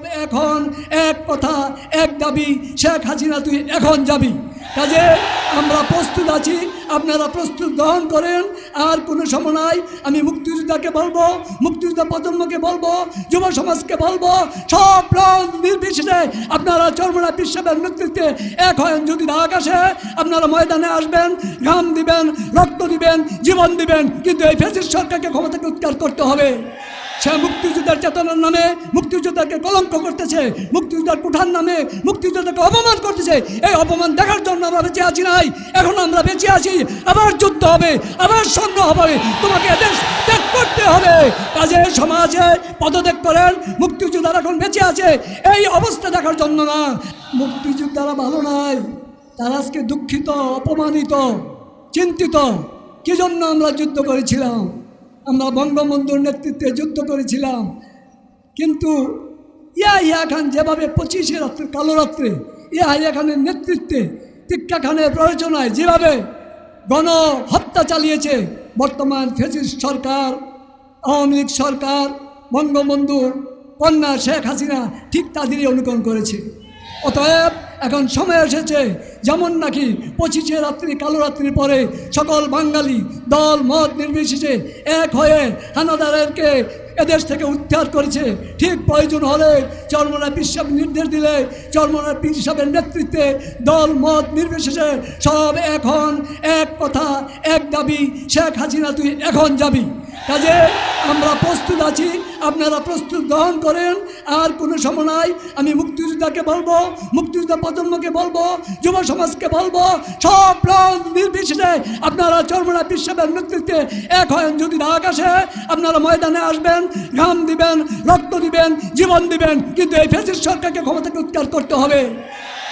সব এখন এক কথা, এক দাবি, শেখ হাসিনা, তুই এখন যাবি। কাজে আমরা প্রস্তুত আছি, আপনারা প্রস্তুত গ্রহণ করেন, আর কোনো সময় নাই। আমি মুক্তিযোদ্ধাকে বলব, মুক্তিযোদ্ধা প্রজন্মকে বলব, যুব সমাজকে বলব, সব রং নির্বিশেষে আপনারা চর্মনা বিশ্বের নেতৃত্বে এক হয়েন যদি রাগ আপনারা ময়দানে আসবেন, ঘাম দিবেন, রক্ত দিবেন, জীবন দিবেন, কিন্তু এই ফেসিস সরকারকে ক্ষমতাকে উৎকার করতে হবে। সে মুক্তিযোদ্ধার চেতনার নামে মুক্তিযোদ্ধাকে কলঙ্ক করতেছে, মুক্তিযোদ্ধার কুঠার নামে মুক্তিযোদ্ধাকে অপমান করতেছে। এই অপমান দেখার জন্য আমরা বেঁচে আছি নাই। এখন আমরা বেঁচে আছি। আবার যুদ্ধ হবে, আবার সংগ্রহ হবে। তোমাকে দেশ ত্যাগ করতে হবে। কাজে সমাজে পদত্যাগ করেন মুক্তিযোদ্ধারা এখন বেঁচে আছে। এই অবস্থা দেখার জন্য না। মুক্তিযোদ্ধারা ভালো নাই। তারা আজকে দুঃখিত, অপমানিত, চিন্তিত। কি জন্য আমরা যুদ্ধ করেছিলাম? আমরা বঙ্গবন্ধুর নেতৃত্বে যুদ্ধ করেছিলাম। কিন্তু ইয়া ইয়া খান যেভাবে পঁচিশে রাত্রে, কালো রাত্রে, ইয়া ইয়া খানের নেতৃত্বে টিক্কা খানের প্রয়োজনায় যেভাবে গণ হত্যা চালিয়েছে, বর্তমান ফেসিস্ট সরকার, আওয়ামী লীগ সরকার বঙ্গবন্ধুর কন্যা শেখ হাসিনা ঠিক তাদেরই অনুকরণ করেছে। অতএব এখন সময় এসেছে, যেমন নাকি পঁচিশে রাত্রি, কালো রাত্রির পরে সকল বাঙালি দল, মত নির্বিশেষে এক হয়ে হানাদারেরকে এদেশ থেকে উদ্ধার করেছে। ঠিক প্রয়োজন হলে চর্মনা বিশ্বাস নির্দেশ দিলে চর্মনা বিশ্বের নেতৃত্বে দল, মত নির্বিশেষে সব এখন এক কথা, এক দাবি, শেখ হাসিনা, তুই এখন যাবি। কাজে আমরা প্রস্তুত আছি, আপনারা প্রস্তুত গ্রহণ করেন, আর কোনো সময় নাই। আমি মুক্তিযোদ্ধাকে বলব, মুক্তিযোদ্ধা প্রজন্মকে বলব, যুব সমাজকে বলব, সব নির্বিশেষে আপনারা চর্মনা বিশ্বের নেতৃত্বে এক হয়েন। যদি রাগ আসে, আপনারা ময়দানে আসবেন, ঘাম দিবেন, রক্ত দিবেন, জীবন দিবেন, কিন্তু এই ফেসিস সরকারকে ক্ষমতাকে উৎকার করতে হবে।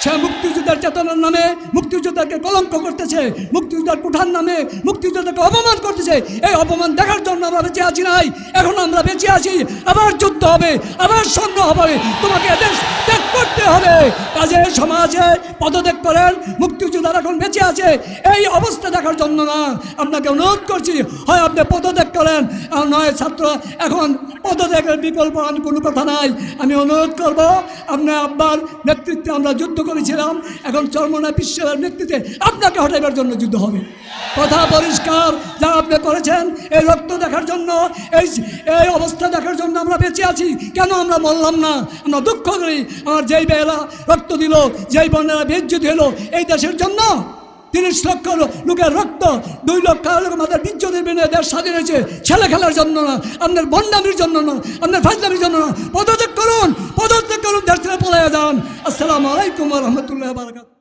সে মুক্তিযোদ্ধার চেতনার নামে মুক্তিযোদ্ধাকে কলঙ্ক করতেছে, মুক্তিযোদ্ধার কুঠার নামে মুক্তিযোদ্ধাকে অপমান করতেছে। এই অপমান দেখার জন্য আমরা বেঁচে আছি নাই। এখন আমরা বেঁচে আছি, আবার যুদ্ধ হবে, আবার সংগ্রহ হবে। তোমাকে দেশ ত্যাগ করতে হবে। কাজে, সমাজে পদত্যাগ করেন, মুক্তিযোদ্ধারা এখন বেঁচে আছে। এই অবস্থা দেখার জন্য না আপনাকে অনুরোধ করছি, হয় আপনি পদত্যাগ করেন আর নয় ছাত্র, এখন পদত্যাগের বিকল্প আর কোনো কথা নাই। আমি অনুরোধ করব, আপনার আব্বার নেতৃত্বে আমরা যুদ্ধ করেছিলাম। এখন চর্মনা বিশ্বের নেতৃত্বে আপনাকে হটাইবার জন্য যুদ্ধ হবে। কথা পরিষ্কার, যা আপনি করেছেন, এই রক্ত দেখার জন্য, এই এই অবস্থা দেখার জন্য আমরা বেঁচে আছি। কেন আমরা বললাম না? আমরা দুঃখ করি। আমার যেই বেলা রক্ত দিল, যেই বোনেরা বেজ্জুত হলো এই দেশের জন্য তিরিশ লক্ষ লোকের রক্ত, দুই লক্ষ লোক আমাদের বিচ্ছদের বিনয় দেশ স্বাধীন হয়েছে। ছেলে খেলার জন্য না, আপনার বন্ডামির জন্য না, আপনার ফাজলামির জন্য না। পদত্যাগ করুন পদত্যাগ করুন, দেশ থেকে পলাইয়া যান। আসসালামু আলাইকুম রহমতুল্লাহ বারকাত